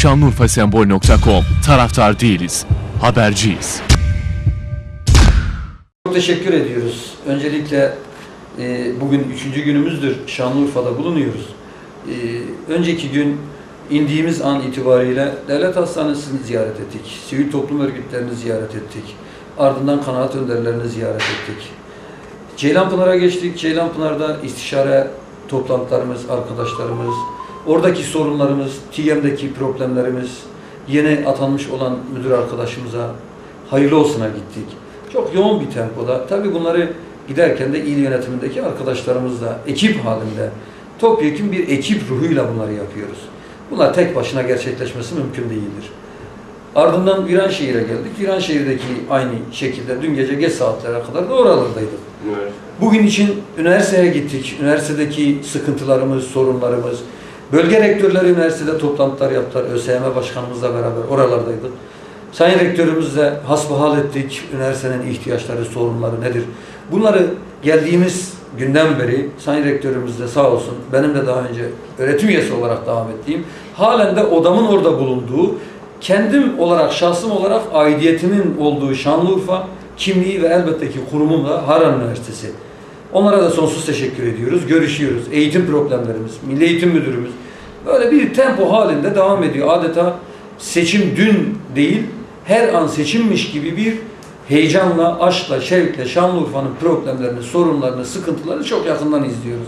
Şanlıurfasembol.com Taraftar değiliz, haberciyiz. Çok teşekkür ediyoruz. Öncelikle e, bugün üçüncü günümüzdür. Şanlıurfa'da bulunuyoruz. E, önceki gün indiğimiz an itibariyle devlet hastanesini ziyaret ettik. Sivil toplum örgütlerini ziyaret ettik. Ardından kanaat önderlerini ziyaret ettik. Ceylanpınar'a geçtik. Ceylanpınar'da istişare toplantılarımız, arkadaşlarımız, oradaki sorunlarımız, TİGEM'deki problemlerimiz, yeni atanmış olan müdür arkadaşımıza hayırlı olsuna gittik. Çok yoğun bir tempoda. Tabii bunları giderken de il yönetimindeki arkadaşlarımızla ekip halinde topyekun bir ekip ruhuyla bunları yapıyoruz. Bunlar tek başına gerçekleşmesi mümkün değildir. Ardından Viranşehir'e geldik. Viranşehir'deki aynı şekilde dün gece geç saatlere kadar da oralardaydık. Bugün için üniversiteye gittik. Üniversitedeki sıkıntılarımız, sorunlarımız, bölge rektörleri üniversitede toplantılar yaptılar. ÖSYM başkanımızla beraber oralardaydık. Sayın rektörümüzle hasbihal ettik. Üniversitenin ihtiyaçları, sorunları nedir? Bunları geldiğimiz günden beri Sayın rektörümüz de sağ olsun benim de daha önce öğretim üyesi olarak devam ettiğim halen de odamın orada bulunduğu kendim olarak, şahsım olarak aidiyetimin olduğu Şanlıurfa kimliği ve elbette ki kurumum da Harran Üniversitesi. Onlara da sonsuz teşekkür ediyoruz. Görüşüyoruz. Eğitim problemlerimiz, Milli Eğitim Müdürümüz böyle bir tempo halinde devam ediyor. Adeta seçim dün değil, her an seçimmiş gibi bir heyecanla, aşkla, şevkle Şanlıurfa'nın problemlerini, sorunlarını, sıkıntılarını çok yakından izliyoruz.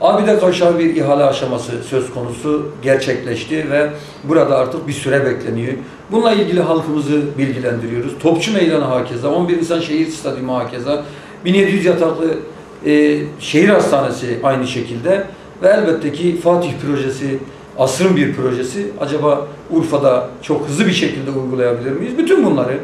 Abide Kavşağı bir ihale aşaması söz konusu gerçekleşti ve burada artık bir süre bekleniyor. Bununla ilgili halkımızı bilgilendiriyoruz. Topçu Meydanı hakeza, 11 Nisan Şehir Stadyumu hakeza, 1700 yataklı e, şehir hastanesi aynı şekilde ve elbette ki Fatih projesi, asrın bir projesi. Acaba Urfa'da çok hızlı bir şekilde uygulayabilir miyiz? Bütün bunları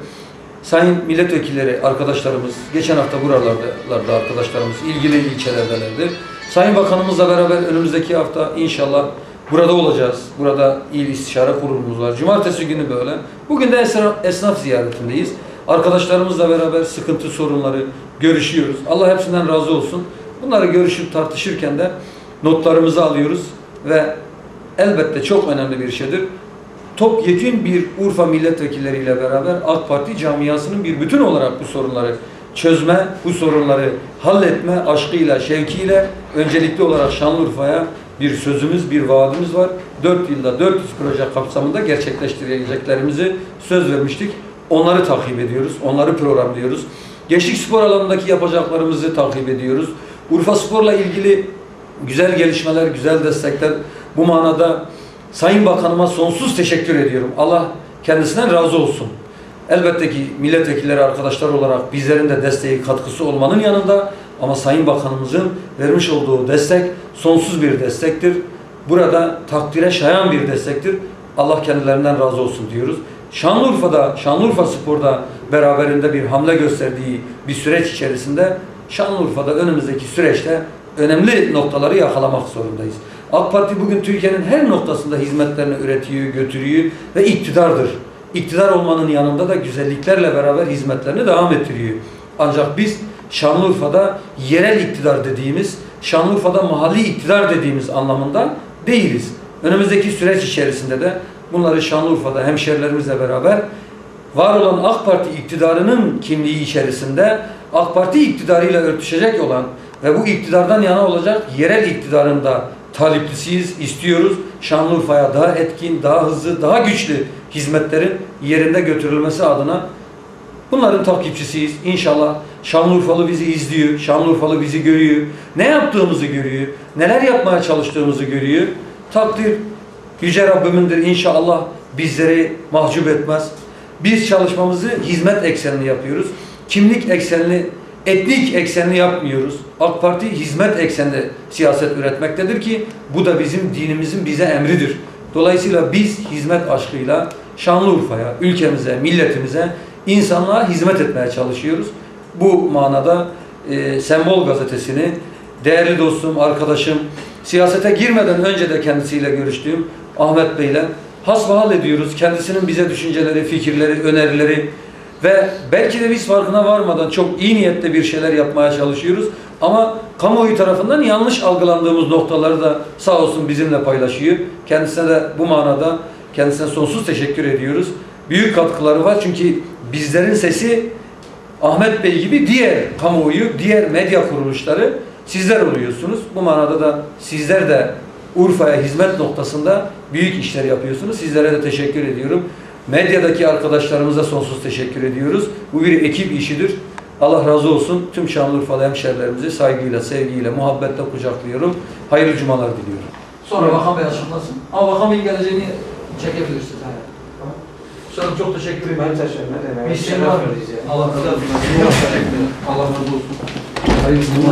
Sayın milletvekilleri, arkadaşlarımız, geçen hafta buralarda arkadaşlarımız ilgili ilçelerdelerdi. Sayın Bakanımızla beraber önümüzdeki hafta inşallah burada olacağız. Burada il istişare kurulumuz var. Cumartesi günü böyle. Bugün de esnaf ziyaretindeyiz. Arkadaşlarımızla beraber sıkıntı, sorunları görüşüyoruz. Allah hepsinden razı olsun. Bunları görüşüp tartışırken de notlarımızı alıyoruz ve elbette çok önemli bir şeydir topyekün bir Urfa milletvekilleriyle beraber AK Parti camiasının bir bütün olarak bu sorunları çözme, bu sorunları halletme aşkıyla, şevkiyle öncelikli olarak Şanlıurfa'ya bir sözümüz, bir vaadimiz var. 4 yılda 400 proje kapsamında gerçekleştireceklerimizi söz vermiştik. Onları takip ediyoruz, onları programlıyoruz. Gençlik spor alanındaki yapacaklarımızı takip ediyoruz. Urfa Spor'la ilgili güzel gelişmeler, güzel destekler bu manada Sayın Bakanıma sonsuz teşekkür ediyorum. Allah kendisinden razı olsun. Elbette ki milletvekilleri arkadaşlar olarak bizlerin de desteği katkısı olmanın yanında ama Sayın Bakanımızın vermiş olduğu destek sonsuz bir destektir. Burada takdire şayan bir destektir. Allah kendilerinden razı olsun diyoruz. Şanlıurfa'da, Şanlıurfa Spor'da beraberinde bir hamle gösterdiği bir süreç içerisinde Şanlıurfa'da önümüzdeki süreçte önemli noktaları yakalamak zorundayız. AK Parti bugün Türkiye'nin her noktasında hizmetlerini üretiyor, götürüyor ve iktidardır. İktidar olmanın yanında da güzelliklerle beraber hizmetlerini devam ettiriyor. Ancak biz Şanlıurfa'da yerel iktidar dediğimiz, Şanlıurfa'da mahalli iktidar dediğimiz anlamında değiliz. Önümüzdeki süreç içerisinde de bunları Şanlıurfa'da hemşerilerimizle beraber var olan AK Parti iktidarının kimliği içerisinde AK Parti iktidarıyla örtüşecek olan ve bu iktidardan yana olacak yerel iktidarın da taliplisiyiz, istiyoruz. Şanlıurfa'ya daha etkin, daha hızlı, daha güçlü hizmetlerin yerinde götürülmesi adına bunların takipçisiyiz. İnşallah Şanlıurfalı bizi izliyor, Şanlıurfalı bizi görüyor. Ne yaptığımızı görüyor, neler yapmaya çalıştığımızı görüyor. Takdir Yüce Rabbimindir inşallah bizleri mahcup etmez. Biz çalışmamızı hizmet eksenli yapıyoruz. Kimlik eksenli etnik eksenli yapmıyoruz. AK Parti hizmet eksenli siyaset üretmektedir ki bu da bizim dinimizin bize emridir. Dolayısıyla biz hizmet aşkıyla Şanlıurfa'ya, ülkemize, milletimize, insanlığa hizmet etmeye çalışıyoruz. Bu manada e, Sembol gazetesini değerli dostum, arkadaşım, siyasete girmeden önce de kendisiyle görüştüğüm Ahmet Bey'le hasbihal ediyoruz. Kendisinin bize düşünceleri, fikirleri, önerileri, ve belki de biz farkına varmadan çok iyi niyetle bir şeyler yapmaya çalışıyoruz. Ama kamuoyu tarafından yanlış algılandığımız noktaları da sağ olsun bizimle paylaşıyor. Kendisine de bu manada Kendisine sonsuz teşekkür ediyoruz. Büyük katkıları var çünkü bizlerin sesi Ahmet Bey gibi diğer kamuoyu, diğer medya kuruluşları sizler oluyorsunuz. Bu manada da sizler de Urfa'ya hizmet noktasında büyük işler yapıyorsunuz. Sizlere de teşekkür ediyorum. Medyadaki arkadaşlarımıza sonsuz teşekkür ediyoruz. Bu bir ekip işidir. Allah razı olsun. Tüm Şanlıurfalı hemşerilerimizi saygıyla, sevgiyle, muhabbetle kucaklıyorum. Hayırlı cumalar diliyorum. Sonra Bakan Bey açıklasın. Ama Bakan Bey geleceğini çekebilirsiniz. Tamam. Sonra çok teşekkür ederim. Ben teşekkür ederim. Bir şey var mı? Allah razı olsun. Allah razı olsun. Hayırlı cumalar.